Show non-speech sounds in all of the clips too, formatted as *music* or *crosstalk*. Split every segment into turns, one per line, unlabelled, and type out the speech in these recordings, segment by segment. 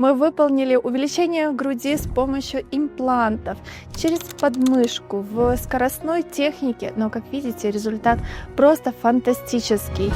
Мы выполнили увеличение груди с помощью имплантов через подмышку в скоростной технике, но, как видите, результат просто фантастический.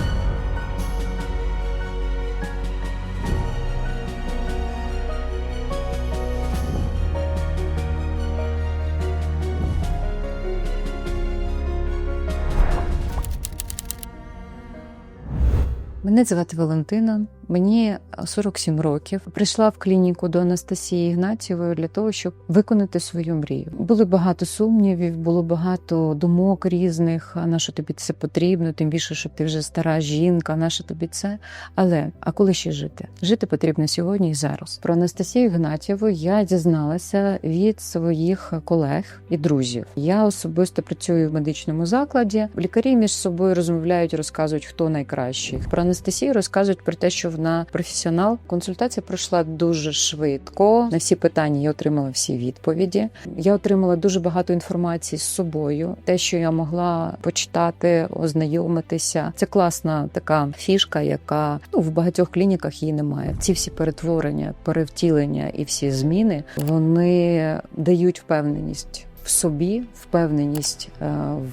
Мене звати Валентина, мені 47 років. Прийшла в клініку до Анастасії Ігнатівої для того, щоб виконати свою мрію. Було багато сумнівів, було багато думок різних. А на що тобі це потрібно? Тим більше, що ти вже стара жінка, на що тобі це? Але а коли ще жити? Жити потрібно сьогодні і зараз. Про Анастасію Ігнатіву я дізналася від своїх колег і друзів. Я особисто працюю в медичному закладі. Лікарі між собою розмовляють, розказують, хто найкращий. Про Анастасію розказують про те, що вона професіонал. Консультація пройшла дуже швидко. На всі питання я отримала всі відповіді. Я отримала дуже багато інформації з собою. Те, що я могла почитати, ознайомитися. Це класна така фішка, яка ну в багатьох клініках її немає. Ці всі перетворення, перевтілення і всі зміни вони дають впевненість в собі, впевненість е,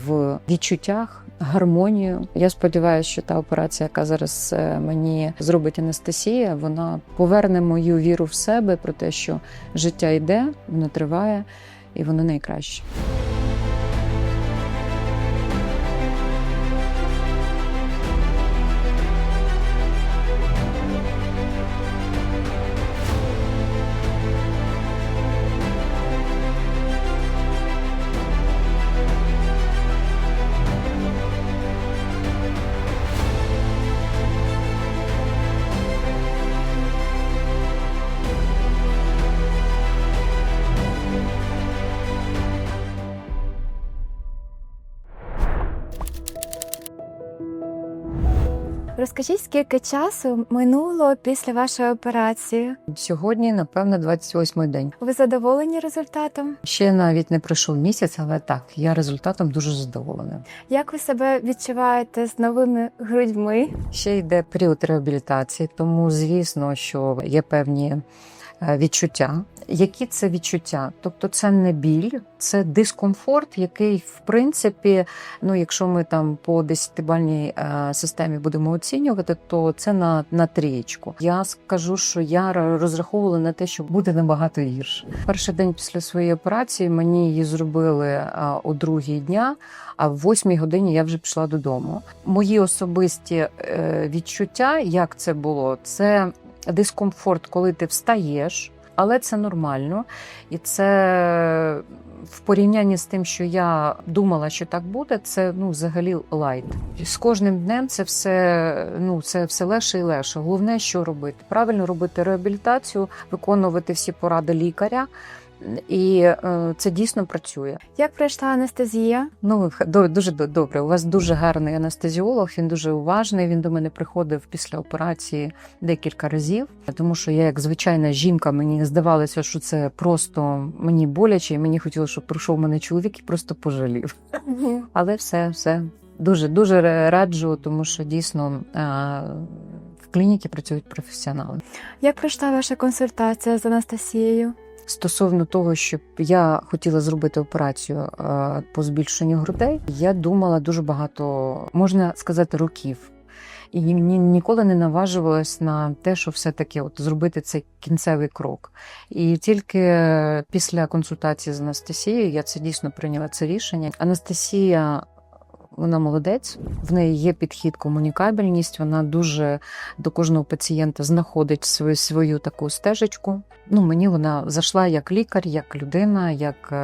в відчуттях. Гармонію. Я сподіваюся, що та операція, яка зараз е, мені зробить Анастасія, вона поверне мою віру в себе про те, що життя йде, воно триває і воно найкраще.
Розкажіть, скільки часу минуло після вашої операції?
Сьогодні, напевно, 28-й день.
Ви задоволені результатом?
Ще навіть не пройшов місяць, але так, я результатом дуже задоволена.
Як ви себе відчуваєте з новими грудьми?
Ще йде період реабілітації, тому звісно, що є певні е, відчуття. Які це відчуття? Тобто, це не біль, це дискомфорт, який, в принципі, ну якщо ми там по десятибальній е, системі будемо оцінювати, то це на, на трієчку. Я скажу, що я розраховувала на те, що буде набагато гірше. Перший день після своєї операції мені її зробили о другій дня. А в восьмій годині я вже пішла додому. Мої особисті е, відчуття, як це було, це дискомфорт, коли ти встаєш, але це нормально. І це в порівнянні з тим, що я думала, що так буде, це ну взагалі лайт. З кожним днем це все ну це все легше і легше. Головне, що робити? Правильно робити реабілітацію, виконувати всі поради лікаря. І е, це дійсно працює.
Як пройшла анестезія?
Ну дуже добре. У вас дуже гарний анестезіолог. Він дуже уважний. Він до мене приходив після операції декілька разів, тому що я, як звичайна жінка, мені здавалося, що це просто мені боляче, і мені хотілося, щоб прийшов мене чоловік і просто пожалів. Але все, все дуже дуже раджу, тому що дійсно а, в клініці працюють професіонали.
Як пройшла ваша консультація з Анастасією?
Стосовно того, щоб я хотіла зробити операцію е, по збільшенню грудей, я думала дуже багато, можна сказати, років. І ні, ні- ніколи не наважувалась на те, що все-таки от зробити цей кінцевий крок. І тільки після консультації з Анастасією я це дійсно прийняла це рішення. Анастасія. Вона молодець, в неї є підхід, комунікабельність. Вона дуже до кожного пацієнта знаходить свою свою таку стежечку. Ну мені вона зайшла як лікар, як людина, як е,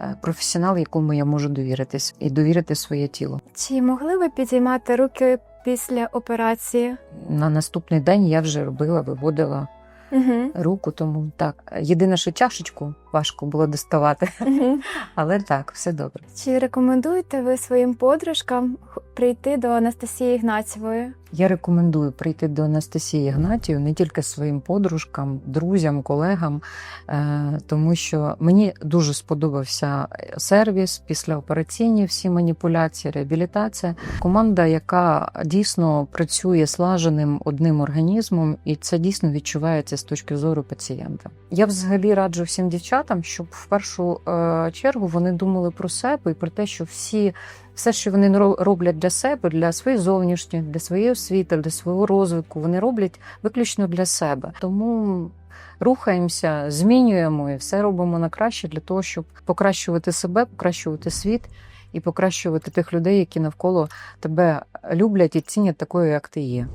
е, професіонал, якому я можу довіритись і довірити своє тіло.
Чи могли ви підіймати руки після операції?
На наступний день я вже робила, виводила
Угу.
руку. Тому так єдине, що чашечку важко було доставати. *laughs* Але так, все добре.
Чи рекомендуєте ви своїм подружкам прийти до Анастасії Ігнатьєвої?
Я рекомендую прийти до Анастасії Гнатію не тільки своїм подружкам, друзям, колегам, е, тому що мені дуже сподобався сервіс післяопераційні всі маніпуляції, реабілітація. Команда, яка дійсно працює слаженим одним організмом, і це дійсно відчувається з точки зору пацієнта. Я взагалі раджу всім дівчатам, щоб в першу е, чергу вони думали про себе і про те, що всі все, що вони ро- роблять для себе, для своєї зовнішньої, для своєї освіти, для свого розвитку, вони роблять виключно для себе. Тому рухаємося, змінюємо і все робимо на краще для того, щоб покращувати себе, покращувати світ і покращувати тих людей, які навколо тебе люблять і цінять такою, як ти є.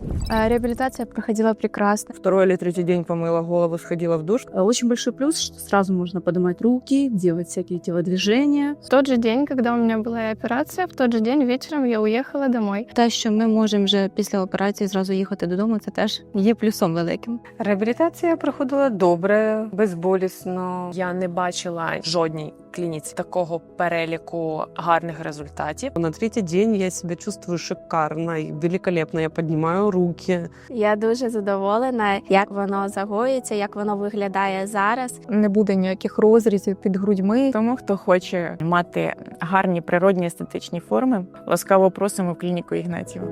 Реабілітація проходила прекрасно.
Второй или третий день помыла голову, сходила в душ.
Э, Очень большой плюс, что сразу можно поднимать руки, делать всякие телодвижения.
В тот же день, когда у меня была операция, в тот же день вечером я уехала домой.
Те, що ми можемо вже після операції зразу їхати додому, це теж є плюсом великим.
Реабілітація проходила добре, безболісно.
Я не бачила в жодній клініці такого переліку гарних результатів.
На третий день я себя чувствую шикарно и великолепно. Я поднимаю руки.
Я дуже задоволена, як воно загоюється, як воно виглядає зараз.
не буде ніяких розрізів під грудьми. Тому хто хоче мати гарні природні естетичні форми, ласкаво просимо в клініку Ігнатіва.